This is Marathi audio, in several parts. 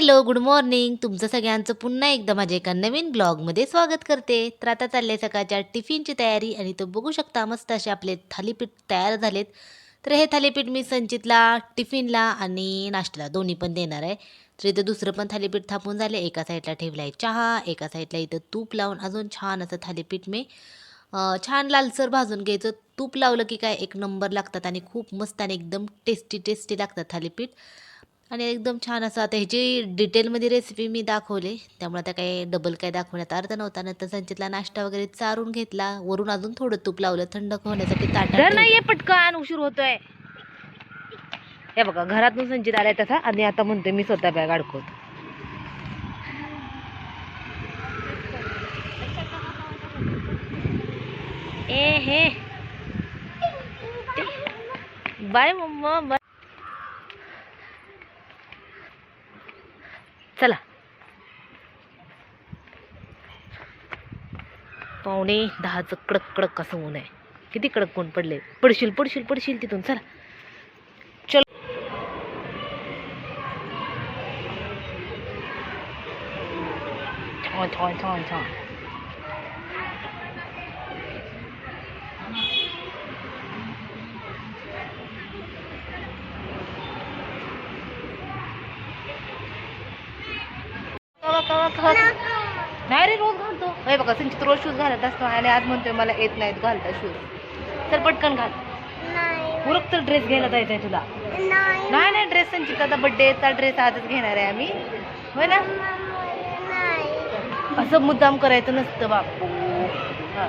Hello good morning. तुमचं सगळ्यांचं पुन्हा एकदा माझ्या एका नवीन ब्लॉगमध्ये स्वागत करते. तर आता चालले सकाळच्या टिफिनची तयारी आणि तो बघू शकता मस्त असे आपले थालीपीठ तयार झालेत. तर हे थालीपीठ मी संचितला टिफिनला आणि नाश्त्याला दोन्ही पण देणार आहे. तर इथं दुसरं पण थालीपीठ थापून झाले. एका साईडला ठेवला आहे चहा एका साईडला इथं तूप लावून अजून छान असं थालीपीठ मी छान लालसर भाजून घ्यायचं. तूप लावलं की काय एक नंबर लागतात आणि खूप मस्त आणि एकदम टेस्टी टेस्टी लागतात थालीपीठ. आणि एकदम छान असं आता ह्याची डिटेलमध्ये रेसिपी मी दाखवली. त्यामुळे आता काही डबल काय दाखवण्यात अर्थ नव्हता. नंतर संचितला नाश्ता वगैरे चारून घेतला. वरून अजून थोडं तूप लावलं. थंड होण्यासाठी ताटात ठेवलं. नाही पटकन उशीर होतोय. हे बघा घरातून संचित आलाय तसा. आणि आता म्हणतोय मी स्वतः बॅग अडकवतो. ए हे. बाय मम्मा बाय चला. पाहुणे दहाचं कडक कडक असं ऊन आहे. किती कडक कोण पडले? पडशील पडशील पडशील तिथून. चला. चल. छान छान छान छान. कवा नाही रे रोज घालतो. हे बघा संचित रोज शूज घालत असतो. आणि आज म्हणतोय मला येत नाहीत घालता शूज चल पटकन घाल. उरक तर ड्रेस घ्यायला जायचंय तुला. नाही. नाही ड्रेस संचित आता बड्डेचा ड्रेस आजच घेणार आहे आम्ही. होय ना? असं मुद्दाम करायचं नसतं बापू. हा,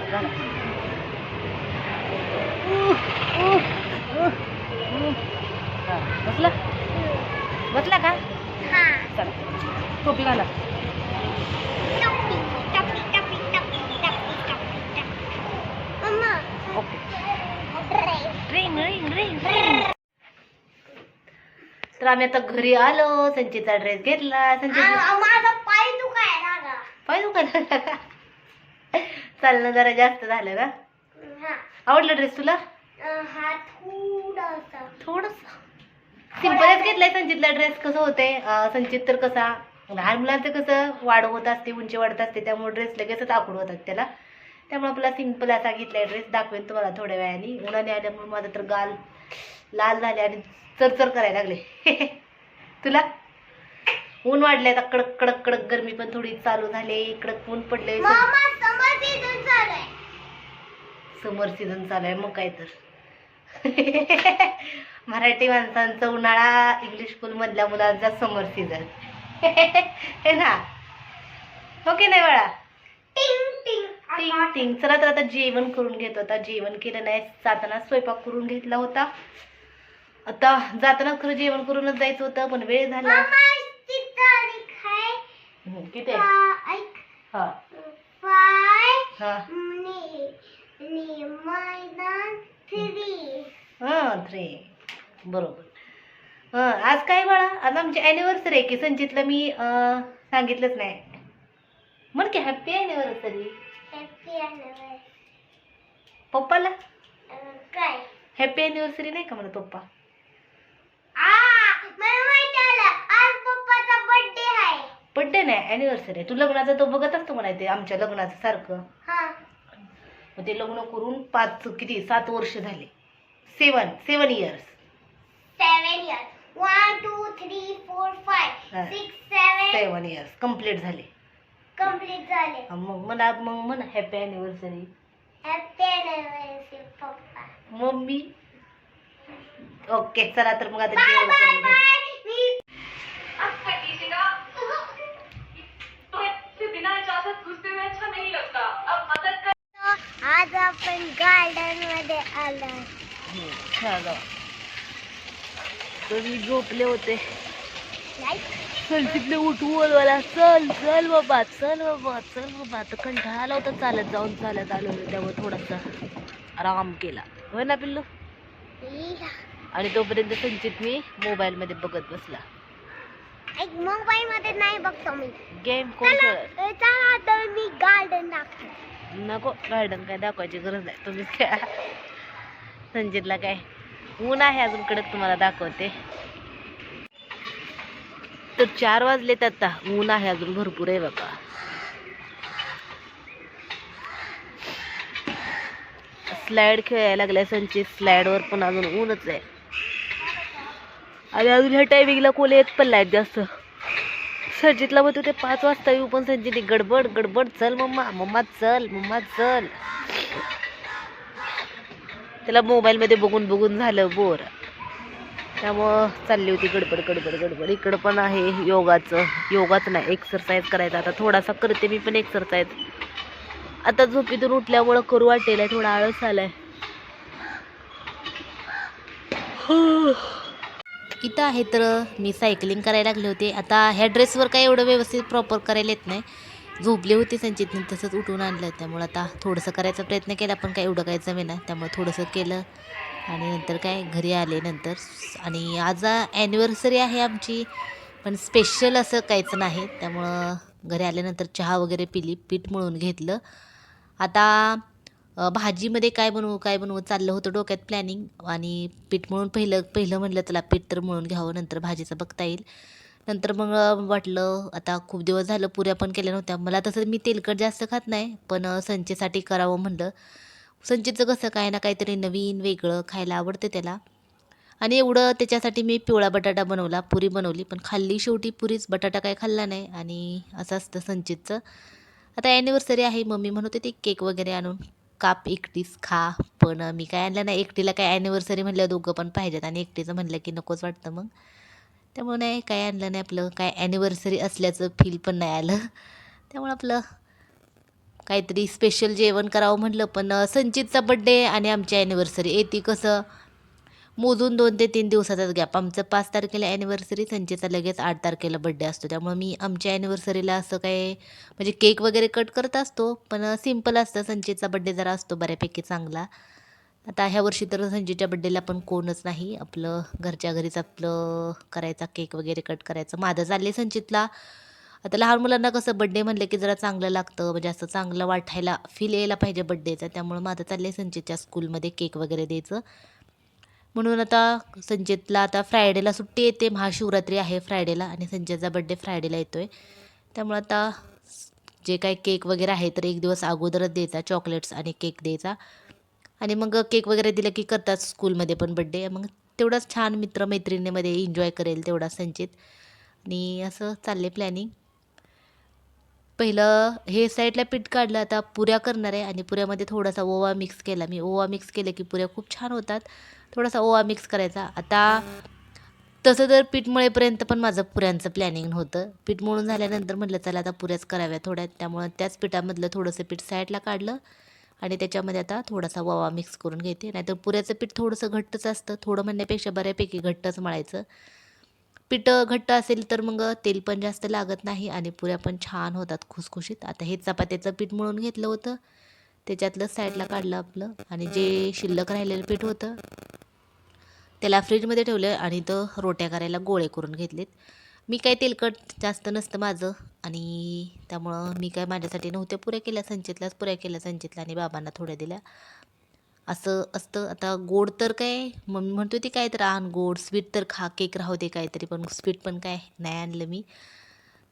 बसला? बसला का? चला. टोपी घाला. तर आम्ही आता घरी आलो संचितचा ड्रेस घेतला संचित पाय दुखायला पाय दुखायला का? चालणं जरा जास्त झालं का? हा. आवडला ड्रेस तुला? हा थोडासा. सिम्पलच घेतलाय संचितला ड्रेस कसं होते संचित तर कसा? लहान मुलांचं कसं वाढ होत असते उंची वाढत असते त्यामुळे ड्रेस लगेचच आखूड होतात त्याला. त्यामुळे आपला सिंपल असा घेतलाय ड्रेस दाखवेन तुम्हाला थोड्या वेळाने. उन्हाने आल्यामुळे माझं तर गाल लाल झाले आणि चरचर करायला लागले. तुला? ऊन वाढले आता कडक कडक कडक गरमी पण थोडी चालू झाली. कडक ऊन पडले समर सीझन चालू आहे मग काय तर. मराठी माणसांचा उन्हाळा इंग्लिश स्कूल मधल्या मुलांचा समर सीझन हे ना. हो की नाही बाळा? टिंग टिंग. टिंग टिंग. चला तर आता जेवण करून घेतो. आता जेवण केलं नाही जाताना स्वयंपाक करून घेतला होता. आता जाताना खरं जेवण करूनच जायचं होतं पण वेळ झाला. किती? हा. थ्री हा. बरोबर. आज काय बाळा? आज आमची अॅनिव्हर्सरी आहे की संचितला मी सांगितलंच नाही. म्हण की हॅपी अॅनिव्हर्सरी पप्पाला? काय? हॅपी अॅनिव्हर्सरी नाही का म्हणत पप्पा? बड्डे नाही अॅनिव्हर्सरी आहे. तू लग्नाचं तो बघत असतो म्हणा ते आमच्या लग्नाचं सारखं. हा. मग ते लग्न करून पाच किती सात वर्ष झाले. Seven seven years seven years one two three four. Five six seven seven years complete झाले. कंप्लीट झाले. मग म्हणा मग म्हणा. Happy anniversary happy anniversary papa. Mummy. Okay चला तर मग आता बाय जेवण बाय करून घेऊ. बाय मी आज आपण गार्डनमध्ये आलो हम्म, चला. जाऊ. तर मी झोपले होते. चल तिथले उठवून मला चल चल बाबा चल बाबा चल बाबा. आता कंटाळा आला होता चालत जाऊन चालत आलो होतो त्यामुळे थोडासा आराम केला. होय ना पिल्लू? आणि तोपर्यंत संचित मी मोबाईलमध्ये बघत बसला. एक मोबाईल मध्ये नाही बघतो मी. गेम कोण तर मी गार्डन दाखव नको गार्डन काय दाखवायची गरज नाही. तुम्हीच खेळा. संजितला काय ऊन आहे अजून कडक तुम्हाला दाखवते. तर चार वाजलेत आता. ऊन आहे अजून भरपूर आहे बाबा. स्लाइड खेळायला लागलाय संचित. स्लाइडवर पण अजून ऊनच आहे. आणि अजून ह्या टायमिंगला कोले येत पण नाहीत जास्त. संचितला म्हणतो ते पाच वाजता येऊ पण संजित गडबड गडबड. चल मम्मा. मम्मा चल. मम्मा चल. त्याला मोबाईलमध्ये बघून बघून झालं बोर. त्यामुळं चालली होती गडबड गडबड गडबड. इकडं पण आहे योगाचं. योगाचं नाही एक्सरसाइज करायचं. आता थोडासा करते मी पण एक्सरसाइज आता झोपेतून उठल्यामुळं करू वाटेल थोडा आळस आलाय. इथं आहे तर मी सायकलिंग करायला लागले होते. आता ह्या ड्रेसवर काय एवढं व्यवस्थित प्रॉपर करायला येत नाही. झोपले होते संचितने तसंच उठून आणलं. त्यामुळं आता थोडंसं करायचा प्रयत्न केला पण काय एवढं काय जमेना. त्यामुळे थोडंसं केलं आणि नंतर काय घरी आले नंतर. आणि आज ॲनिव्हर्सरी आहे आमची पण स्पेशल असं काहीच नाही. त्यामुळं घरी आल्यानंतर चहा वगैरे पिली पीठ मळून घेतलं. आता भाजीमध्ये काय बनवू काय बनवू चाललं होतं डोक्यात प्लॅनिंग आणि पीठ मळून पहिलं पहिलं म्हणलं चला पीठ तर मळून घ्यावं नंतर भाजीचं बघता येईल. नंतर मग वाटलं आता खूप दिवस झालं पुऱ्या पण केल्या नव्हत्या. मला तसं मी तेलकट जास्त खात नाही पण संचेसाठी करावं म्हणलं. संचेचं कसं काय ना काहीतरी नवीन वेगळं खायला आवडतं त्याला. आणि एवढं त्याच्यासाठी मी पिवळा बटाटा बनवला पुरी बनवली पण खाल्ली शेवटी पुरीच बटाटा काय खाल्ला नाही. आणि असं असतं संचितचं आता ॲनिव्हर्सरी आहे मम्मी म्हणत होती केक वगैरे आणून काप एकटीच खा. पण मी काय आणलं नाही. एकटीला काय ॲनिव्हर्सरी म्हणलं दोघं पण पाहिजेत आणि एकटीचं म्हणलं की नकोच वाटतं मग. त्यामुळे नाही काय आणलं नाही आपलं. काय ॲनिव्हर्सरी असल्याचं फील पण नाही आलं. त्यामुळं आपलं काहीतरी स्पेशल जेवण करावं म्हटलं. पण संचितचा बड्डे आणि आमची ॲनिव्हर्सरी येते कसं? मोजून दोन ते तीन दिवसाचाच गॅप आमचं पाच तारखेला ॲनिव्हर्सरी संचेचा लगेच आठ तारखेला बड्डे असतो. त्यामुळे मी आमच्या ॲनिव्हर्सरीला असं काय म्हणजे केक वगैरे कट करत असतो. पण सिंपल असतं. संचेचा बड्डे जरा असतो बऱ्यापैकी चांगला. आता ह्या वर्षी तर संजीच्या बड्डेला पण कोणच नाही. आपलं घरच्या घरीच आपलं करायचा केक वगैरे कट करायचं. माझं चालले संचितला. आता लहान मुलांना कसं बड्डे म्हणलं की जरा चांगलं लागतं. म्हणजे असं चांगलं वाटायला फील यायला पाहिजे बड्डेचं त्यामुळं माझं चाललं संचितच्या स्कूलमध्ये केक वगैरे द्यायचं. म्हणून आता संचितला आता फ्रायडेला सुट्टी येते. महाशिवरात्री आहे फ्रायडेला आणि संचितचा बड्डे फ्रायडेला येतो आहे त्यामुळं आता जे काही केक वगैरे आहे तर एक दिवस अगोदरच द्यायचा. चॉकलेट्स आणि केक द्यायचा. आणि मग केक वगैरे दिलं की करतात स्कूलमध्ये पण बड्डे मग तेवढाच छान मित्रमैत्रिणीमध्ये एन्जॉय करेल तेवढा संचित. आणि असं चालले प्लॅनिंग पहिलं हे साईडला पीठ काढलं आता पुऱ्या करणार आहे. आणि पुऱ्यामध्ये थोडासा ओवा मिक्स केला. मी ओवा मिक्स केलं की पुऱ्या खूप छान होतात. थोडासा ओवा मिक्स करायचा. आता तसं तर पीठ मळेपर्यंत पण माझं पुऱ्यांचं प्लॅनिंग होतं पीठ मळून झाल्यानंतर म्हटलं चला आता पुऱ्याच कराव्या थोड्या. त्यामुळं त्याच पिठामधलं थोडंसं पीठ साईडला काढलं. आणि त्याच्यामध्ये आता थोडासा वावा मिक्स करून घेते. नाहीतर पुऱ्याचं पीठ थोडंसं घट्टच असतं. थोडं म्हणण्यापेक्षा बऱ्यापैकी घट्टच मळायचं. पीठ घट्ट असेल तर मग तेल पण जास्त लागत नाही आणि पुऱ्या पण छान होतात खुसखुशीत. आता हे चपात्याचं पीठ मळून घेतलं होतं. त्याच्यातलं साईडला काढलं आपलं. आणि जे शिल्लक राहिलेलं पीठ होतं त्याला फ्रीजमध्ये ठेवलं आणि तर रोट्या करायला गोळे करून घेतलेत. मी काय तेलकट जास्त नसतं माझं. आणि त्यामुळं मी काय माझ्यासाठी नव्हत्या पुऱ्या केल्या संचितलाच पुऱ्या केल्या संचितला आणि बाबांना थोड्या दिल्या. असं असतं. आता गोड तर काय मम्मी म्हणतो ती काय तर आण गोड स्वीट तर खा केक राहू दे काहीतरी पण स्वीट पण काय नाही आणलं मी.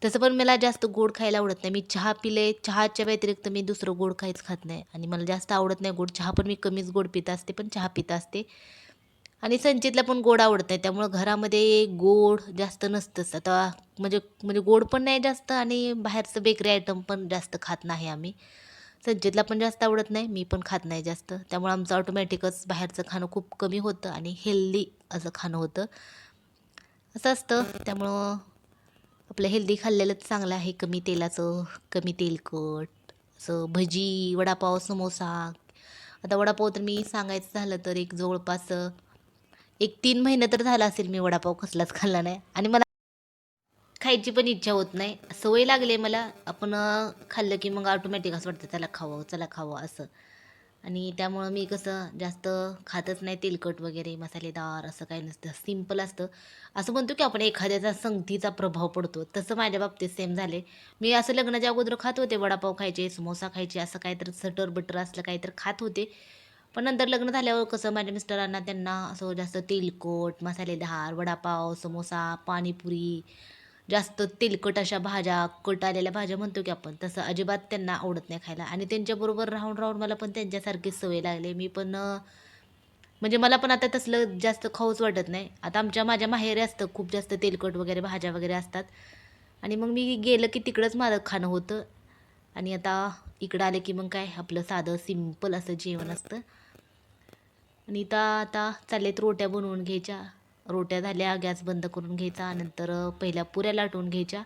तसं पण मला जास्त गोड खायला आवडत नाही. मी चहा पिले चहाच्या व्यतिरिक्त मी दुसरं गोड काहीच खात नाही. आणि मला जास्त आवडत नाही गोड. चहा पण मी कमीच गोड पित असते पण चहा पित असते. आणि संचितला पण गोड आवडत नाही त्यामुळं घरामध्ये गोड जास्त नसतंच आता म्हणजे म्हणजे गोड पण नाही जास्त आणि बाहेरचं बेकरी आयटम पण जास्त खात नाही आम्ही. संचितला पण जास्त आवडत नाही मी पण खात नाही जास्त. त्यामुळं आमचं ऑटोमॅटिकच बाहेरचं खाणं खूप कमी होतं आणि हेल्दी असं खाणं होतं. असं असतं. त्यामुळं आपलं हेल्दी खाल्लेलंच चांगलं आहे. कमी तेलाचं कमी तेलकट असं भजी वडापाव समोसा. आता वडापाव तर मी सांगायचं झालं तर एक जवळपास एक तीन महिने तर झाला असेल मी वडापाव कसलाच खाल्ला नाही. आणि मला खायची पण इच्छा होत नाही. सवय लागली आहे मला. आपण खाल्लं की मग ऑटोमॅटिक असं वाटतं चला खावं चला खावं असं. आणि त्यामुळं मी कसं जास्त खातच नाही तेलकट वगैरे मसालेदार असं काही नसतं. सिंपल असतं. असं म्हणतो की आपण एखाद्याचा संगतीचा प्रभाव पडतो. तसं माझ्या बाबतीत सेम झाले मी असं लग्नाच्या अगोदर खात होते वडापाव खायचे समोसा खायचे असं काहीतरी सटर बटर असलं काहीतरी खात होते. पण नंतर लग्न झाल्यावर कसं माझ्या मिस्टरांना त्यांना असं जास्त तेलकट मसालेदार वडापाव समोसा पाणीपुरी जास्त तेलकट अशा भाज्या कट आलेल्या भाज्या म्हणतो की आपण तसं अजिबात त्यांना आवडत नाही खायला. आणि त्यांच्याबरोबर राहून राहून मला पण त्यांच्यासारखीच सवय लागली. मी पण म्हणजे मला पण आता तसलं जास्त खाऊच वाटत नाही. आता आमच्या माझ्या माहेरी असतं खूप जास्त तेलकट वगैरे भाज्या वगैरे असतात. आणि मग मी गेलं की तिकडंच माझं खाणं होतं. आणि आता इकडं आले की मग काय आपलं साधं सिंपल असं जेवण असतं. आणि इथं आता चाललेत रोट्या बनवून घ्यायच्या. रोट्या झाल्या गॅस बंद करून घ्यायचा नंतर पहिल्या पुऱ्या लाटून घ्यायच्या.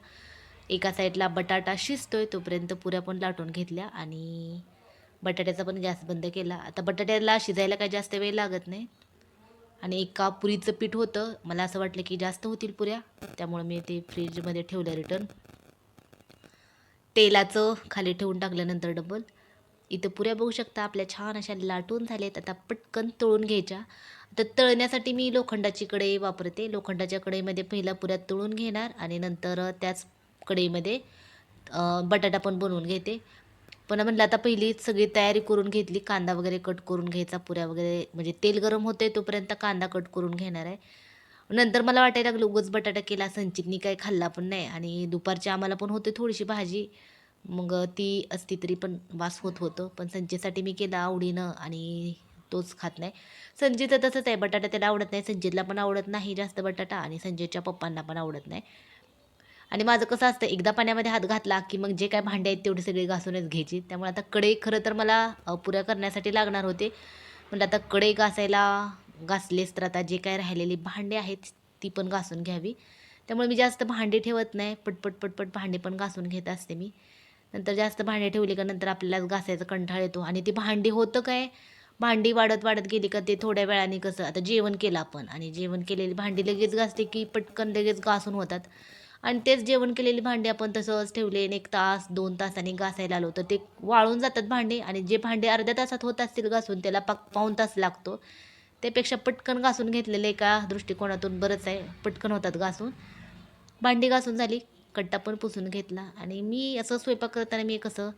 एका साईडला बटाटा शिजतोय तोपर्यंत पुऱ्या पण लाटून घेतल्या आणि बटाट्याचा पण गॅस बंद केला. आता बटाट्याला शिजायला काय जास्त वेळ लागत नाही. आणि एका पुरीचं पीठ होतं. मला असं वाटलं की जास्त होतील पुऱ्या. त्यामुळे मी ते फ्रीजमध्ये ठेवलं रिटर्न तेलाचं खाली ठेवून टाकल्यानंतर डबल इथं पुऱ्या बघू शकता आपल्या छान अशा लाटून झाल्यात. आता पटकन तळून घ्यायच्या. आता तळण्यासाठी मी लोखंडाची कढई वापरते. लोखंडाच्या कढईमध्ये पहिल्या पुऱ्या तळून घेणार आणि नंतर त्याच कढईमध्ये बटाटा पण बनवून घेते. पण म्हणलं आता पहिली सगळी तयारी करून घेतली. कांदा वगैरे कट करून घ्यायचा पुऱ्या वगैरे. म्हणजे तेल गरम होते तोपर्यंत कांदा कट करून घेणार आहे. नंतर मला वाटायला लागलं उगच बटाटा केला संचितनी काही खाल्ला पण नाही. आणि दुपारची आम्हाला पण होते थोडीशी भाजी. मग ती असती तरी पण वास होत होतं. पण संचितसाठी मी केला आवडीनं आणि तोच खात नाही. संजयचं तसंच आहे. बटाटा त्याला आवडत नाही. संजितला पण आवडत नाही जास्त बटाटा आणि संजयच्या पप्पांना पण आवडत नाही. आणि माझं कसं असतं एकदा पाण्यामध्ये हात घातला की मग जे काय भांडे आहेत तेवढे सगळे घासूनच घ्यायची. त्यामुळे आता कढई खरं तर मला पुऱ्या करण्यासाठी लागणार होते. म्हणजे आता कढई घासायला घासलेस तर आता जे काय राहिलेली भांडे आहेत ती पण घासून घ्यावी. त्यामुळे मी जास्त भांडी ठेवत नाही. पटपट पटपट भांडे पण घासून घेत असते मी. नंतर जास्त भांडे ठेवली का नंतर आपल्याला घासायचा कंठाळ येतो. आणि ती भांडी होतं काय? भांडी वाढत वाढत गेली का ते थोड्या वेळाने कसं आता जेवण केलं आपण. आणि जेवण केलेली भांडी लगेच घासते की पटकन लगेच घासून होतात. आणि तेच जेवण केलेली भांडी आपण तसंच ठेवले. आणि एक तास दोन तासांनी घासायला आलो तर ते वाळून जातात भांडे. आणि जे भांडे अर्ध्या तासात होत असतील घासून त्याला पाक पाऊण तास लागतो. त्यापेक्षा पटकन घासून घेतलेलं एका दृष्टिकोनातून बरंच आहे. पटकन होतात घासून. भांडी घासून झाली. कट्टा पण पुसून घेतला. आणि मी असं स्वयंपाक करताना मी कसं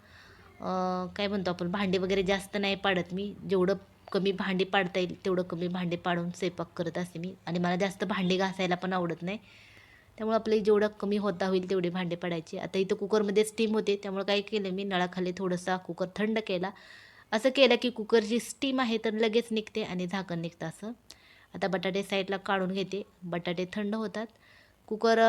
काय म्हणतो आपण? भांडी वगैरे जास्त नाही पाडत मी. जेवढं कमी भांडी पाडता येईल तेवढं कमी भांडी पाडून स्वयंपाक करत असते मी. आणि मला जास्त भांडी घासायला पण आवडत नाही. त्यामुळे आपले जेवढं कमी होता होईल तेवढे भांडे पाडायचे. आता इथं कुकरमध्ये स्टीम होते. त्यामुळे काय केलं मी? नळाखाली थोडंसा कुकर थंड केला. असं केलं की कुकरची स्टीम आहे तर लगेच निघते आणि झाकण निघतं असं. आता बटाटे साईडला काढून घेते. बटाटे थंड होतात. कुकर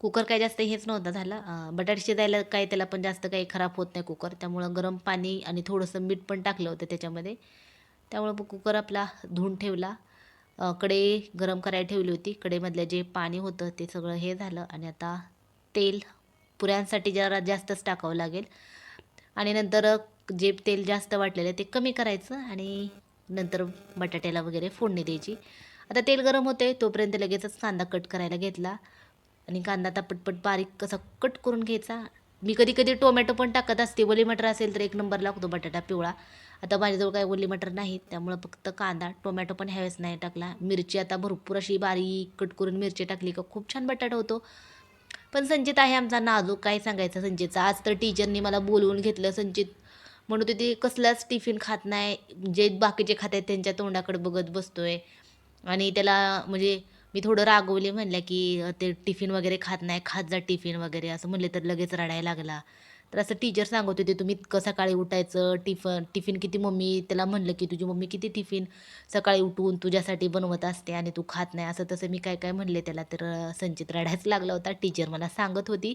कुकर काय जास्त हेच नव्हता झाला. बटाटे शिजायला काय त्याला पण जास्त काही खराब होत नाही कुकर. त्यामुळं गरम पाणी आणि थोडंसं मीठ पण टाकलं होतं त्याच्यामध्ये. त्यामुळं मग कुकर आपला धुवून ठेवला. कडे गरम करायला ठेवली होती. कडेमधलं जे पाणी होतं ते सगळं हे झालं आणि आता तेल पुऱ्यांसाठी जरा जास्तच टाकावं लागेल. आणि नंतर जे तेल जास्त वाटलेलं आहे ते कमी करायचं आणि नंतर बटाट्याला वगैरे फोडणी द्यायची. आता तेल गरम होते तोपर्यंत लगेचच कांदा कट करायला घेतला. आणि कांदा आता पटपट बारीक कसा कट करून घ्यायचा. मी कधी कधी टोमॅटो पण टाकत असते. ओली मटर असेल तर एक नंबर लागतो बटाटा पिवळा. आता माझ्याजवळ काही ओली मटर नाहीत त्यामुळं फक्त कांदा टोमॅटो पण ह्यावेळेस नाही टाकला. मिरची आता भरपूर अशी बारीक कट करून मिरची टाकली का खूप छान बटाटा होतो. पण संचित आहे आमचा नाजूक. काय सांगायचं संचितचा? आज तर टीचरनी मला बोलवून घेतलं संचित. म्हणून ते कसलाच टिफिन खात नाही. जे बाकीचे खात आहेत त्यांच्या तोंडाकडे बघत बसतोय. आणि त्याला म्हणजे मी थोडं रागवले म्हणलं की ते टिफिन वगैरे खात नाही खात जा टिफिन वगैरे असं म्हणले तर लगेच रडायला लागला. तर असं टीचर सांगत होते तुम्ही इतकं सकाळी उठायचं टिफन टिफिन किती मम्मी त्याला म्हणलं की तुझी मम्मी किती टिफिन सकाळी उठून तुझ्यासाठी बनवत असते आणि तू खात नाही. असं तसं मी काय काय म्हणले त्याला तर संचित रडायच लागला होता. टीचर मला सांगत होती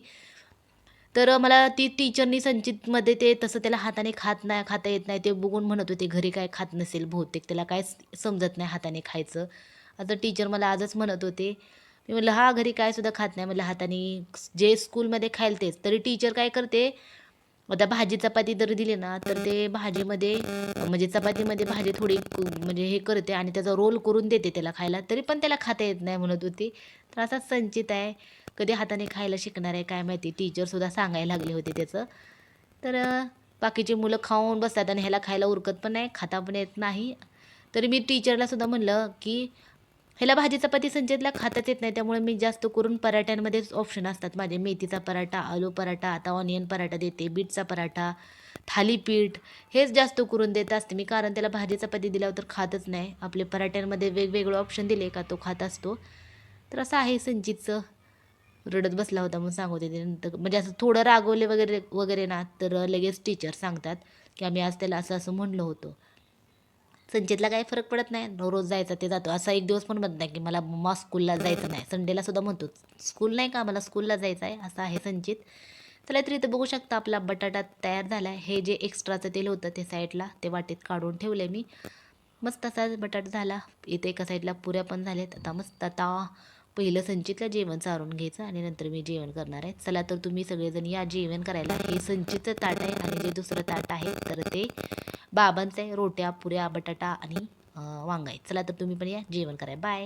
तर मला ती टीचरनी संचितमध्ये ते तसं त्याला हाताने खात नाही खाता येत नाही. ते बघून म्हणत होते घरी काय खात नसेल बहुतेक त्याला काय समजत नाही हाताने खायचं. आता टीचर मला आजच म्हणत होते. मी म्हटलं हा घरी काय सुद्धा खात नाही. म्हटलं हाताने जे स्कूलमध्ये खायला तेच. तरी टीचर काय करते आता भाजी चपाती जर दिली ना तर ते भाजीमध्ये म्हणजे चपातीमध्ये भाजी थोडी म्हणजे हे करते आणि त्याचा रोल करून देते त्याला खायला. तरी पण त्याला खाता येत नाही म्हणत होती. तर असाच संचित आहे. कधी हाताने खायला शिकणार आहे काय माहिती? टीचरसुद्धा सांगायला लागले होते त्याचं. तर बाकीची मुलं खाऊन बसतात आणि ह्याला खायला उरकत पण नाही खाता पण येत नाही. तरी मी टीचरलासुद्धा म्हणलं की ह्याला भाजी चपाती संचितला खाताच येत नाही त्यामुळे मी जास्त करून पराठ्यांमध्येच ऑप्शन असतात माझे. मेथीचा पराठा आलू पराठा आता ऑनियन पराठा देते बीटचा पराठा थालीपीठ हेच जास्त करून देत असते मी. कारण त्याला भाजी चपाती दिल्यावर तर खातच नाही. आपले पराठ्यांमध्ये वेगवेगळे ऑप्शन दिले का तो खात असतो. तर असं आहे संचितचं. रडत बसला होता म्हणून सांगत होते. नंतर म्हणजे असं थोडं रागवले वगैरे वगैरे ना तर लगेच टीचर सांगतात की आम्ही आज त्याला असं असं म्हणलं होतं. संचितला काही फरक पडत नाही. रोज जायचा ते जातो. असा एक दिवस पण म्हणत नाही की मला मग स्कूलला जायचं नाही. संडेला सुद्धा म्हणतो स्कूल नाही का? मला स्कूलला जायचं आहे असं आहे संचित. चला तरी इथं बघू शकता आपला बटाटा तयार झाला आहे हे जे एक्स्ट्राचं तेल होतं ते साईडला ते वाटेत काढून ठेवलं मी. मस्त असा बटाटा झाला. इथे एका साईडला पुऱ्या पण झाल्यात. आता मस्त आता पहिलं संचितला जेवण सारून घ्यायचं आणि नंतर मी जेवण करणार आहे. चला तर तुम्ही सगळेजण या जेवण करायला. हे संचितचं ताट आहे आणि जे दुसरं ताट आहे तर ते बाबांचं आहे रोट्या पुऱ्या बटाटा आणि वांगाय आहे. चला तर तुम्ही पण या जेवण कराय बाय